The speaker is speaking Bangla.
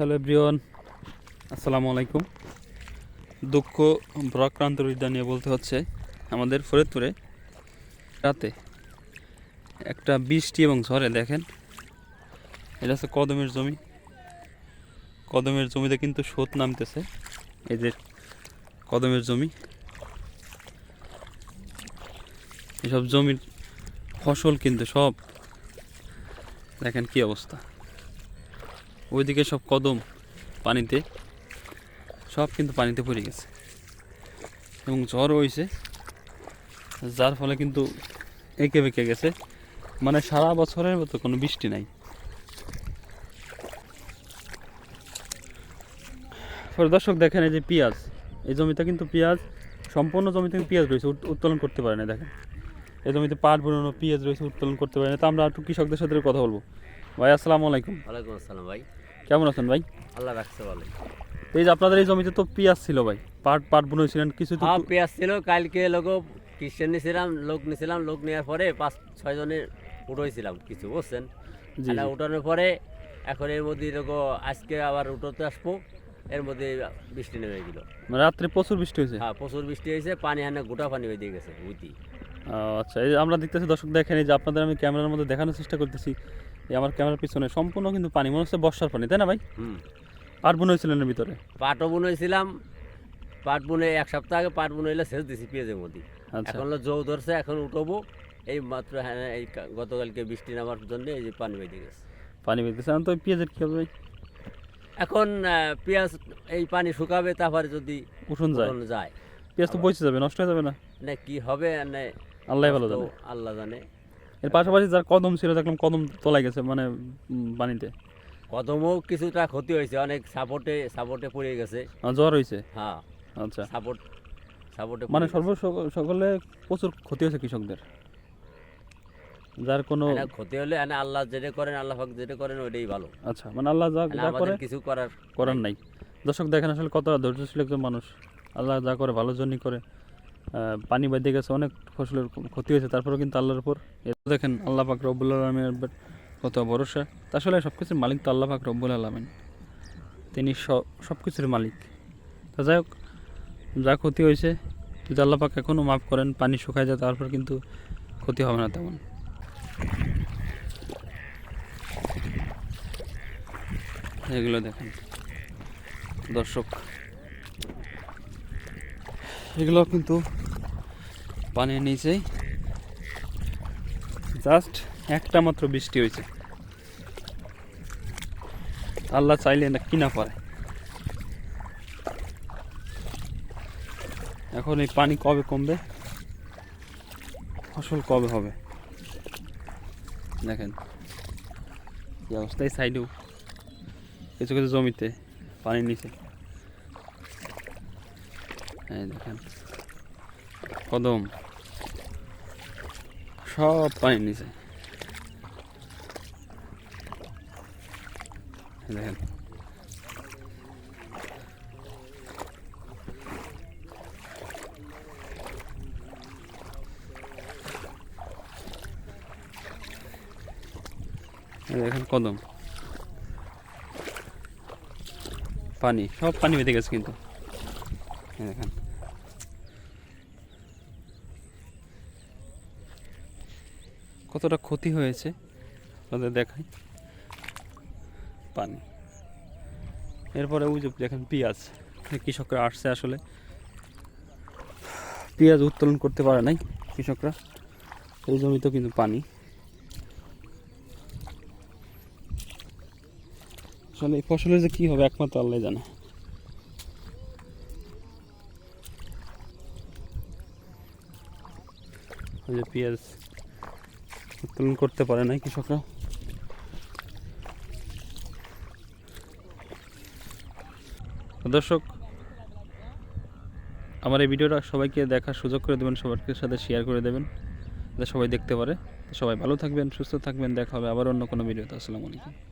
হ্যালো এভরিওয়ান, আসসালামু আলাইকুম। দুঃখ ভ্রাক্রান্ত হৃদয় নিয়ে বলতে হচ্ছে, আমাদের ফরিদপুরে রাতে একটা বৃষ্টি এবং ঝড়ে, দেখেন। এটা হচ্ছে কদমের জমি। কদমের জমিতে কিন্তু স্রোত নামতেছে। এই যে কদমের জমি। এসব জমির ফসল কিন্তু সব, দেখেন কি অবস্থা। ওইদিকে সব কদম পানিতে, সব কিন্তু পানিতে পড়ে গেছে। এবং ঝড় হয়েছে যার ফলে কিন্তু এঁকে বেঁকে গেছে। মানে সারা বছরের মতো কোনো বৃষ্টি নাই। দর্শক দেখেন, এই যে পেঁয়াজ, এই জমিতে কিন্তু পেঁয়াজ, সম্পূর্ণ জমিতে পেঁয়াজ রয়েছে উত্তোলন করতে পারে না, দেখেন। এই জমিতে পাট বোনানো পেঁয়াজ রয়েছে, উত্তোলন করতে পারে না। তো আমরা একটু কৃষকদের সাথে কথা বলব। ভাই আসসালামু আলাইকুম। ওয়ালাইকুম আসসালাম ভাই। কেমন আছেন ভাই? আল্লাহ রাখছে ভালো এই যে আপনাদের এই জমিতে তো পেঁয়াজ ছিল ভাই পাট পাট বুনেছিলেন কিছু তো হ্যাঁ পেঁয়াজ ছিল কালকে লোক খ্রিস্টান নিয়েছিলাম লোক নিয়েছিলাম লোক নেওয়ার পরে পাঁচ ছয় জনের উঠেছিলাম কিছু বুঝছেন? উঠানোর পরে এখন এর মধ্যে লোক আজকে আবার উঠোতে আসব এর মধ্যে বৃষ্টি নেমে গেল। রাত্রে প্রচুর বৃষ্টি হয়েছে? হ্যাঁ প্রচুর বৃষ্টি হয়েছে পানি হানে গোটা পানি হয়ে দিয়ে গেছে উইতি আচ্ছা এই আমরা দেখতেছি দর্শক দেখেন এই যে আপনাদের আমি ক্যামেরার মধ্যে দেখানোর চেষ্টা করতেছি। এই আমার ক্যামেরার পিছনে সম্পূর্ণ কিন্তু পানি মনে হচ্ছে বর্ষার পানি তাই না ভাই? হুম। পাট বুনেছিলেন এর ভিতরে? পাটও বুনেছিলাম পাট বুনে এক সপ্তাহ আগে পাট বুনে এলে শেষ দিছি পেঁয়াজের মধ্যে। আচ্ছা। এখন জৌ ধরছে এখন উঠবো এই মাত্র হ্যাঁ এই গতকালকে বৃষ্টি নামার জন্য এই যে পানি বেঁধে গেছে। পানি বেঁধেছে এখন তো পেঁয়াজের কী হবে ভাই? এখন পেঁয়াজ এই পানি শুকাবে তারপরে যদি উঠুন যায়। যায়। পেঁয়াজ তো বসে যাবে নষ্ট হয়ে যাবে না? না কি হবে আর না আল্লাহ ভালো জানে। আল্লাহ জানে। এর পাশাপাশি যার কদম ছিল দেখলাম কদম তোলা গেছে মানে পানিতে কদমও কিছুটা ক্ষতি হয়েছে অনেক সাপোর্টে সাপোর্টে পড়ে গেছে। জ্বর হয়েছে? হ্যাঁ। আচ্ছা। সাপোর্ট সাপোর্টে মানে সর্ব সকলে প্রচুর ক্ষতি হয়েছে কৃষকদের। যার কোনো ক্ষতি হলে এনে আল্লাহ যেটা করেন আল্লাহ পাক যেটা করেন ওইটাই ভালো। আচ্ছা মানে আল্লাহ যা যা করে কিছু করার করার নাই। দর্শক দেখেন আসলে কতটা ধৈর্যশীল একজন মানুষ। আল্লাহ যা করে ভালোর জন্যই করে। পানি বেঁধে গেছে, অনেক ফসলের ক্ষতি হয়েছে, তারপরেও কিন্তু আল্লাহর উপর দেখেন আল্লাহ পাক রব্বুল আলমের কত ভরসা। আসলে সব কিছুর মালিক তো আল্লাহ পাক রব্বুল আলমিন। তিনি সব কিছুর মালিক। তা যাই হোক, যা ক্ষতি হয়েছে, যদি আল্লাহ পাক এখনও মাফ করেন, পানি শুকায় যায়, তারপর কিন্তু ক্ষতি হবে না তেমন। এগুলো দেখেন। দর্শক, এগুলো কিন্তু পানির নিচে জাস্ট একটা মাত্র বৃষ্টি হয়েছে। আল্লাহ চাইলে না কিনা পারে। এখন এই পানি কবে কমবে? ফসল কবে হবে? দেখেন এই সাইডেও কিছু কিছু জমিতে পানির নিচে এই দেখেন। কদম। সব পানির নিচে। দেখেন। দেখেন কদম। পানি সব পানি বেঁধে গেছে কিন্তু। দেখেন। কতটা ক্ষতি হয়েছে? আপনাদের দেখাই। পানি। এরপরে ওই যে দেখেন পেঁয়াজ। কৃষকরা আসছে আসলে। পেঁয়াজ উত্তোলন করতে পারে নাই কৃষকরা। এই জমিতেও কিন্তু পানি। আসলে এই ফসলের যে কী হবে একমাত্র আল্লাহ জানে। ওই যে পেঁয়াজ উত্তোলন করতে পারে নাই কৃষকরা? দর্শক, আমার এই ভিডিওটা সবাইকে দেখার সুযোগ করে দেবেন সবার সাথে শেয়ার করে দেবেন সবাই দেখতে পারে। সবাই ভালো থাকবেন, সুস্থ থাকবেন, দেখা হবে আবার অন্য কোনো ভিডিওতে। আসসালামু আলাইকুম।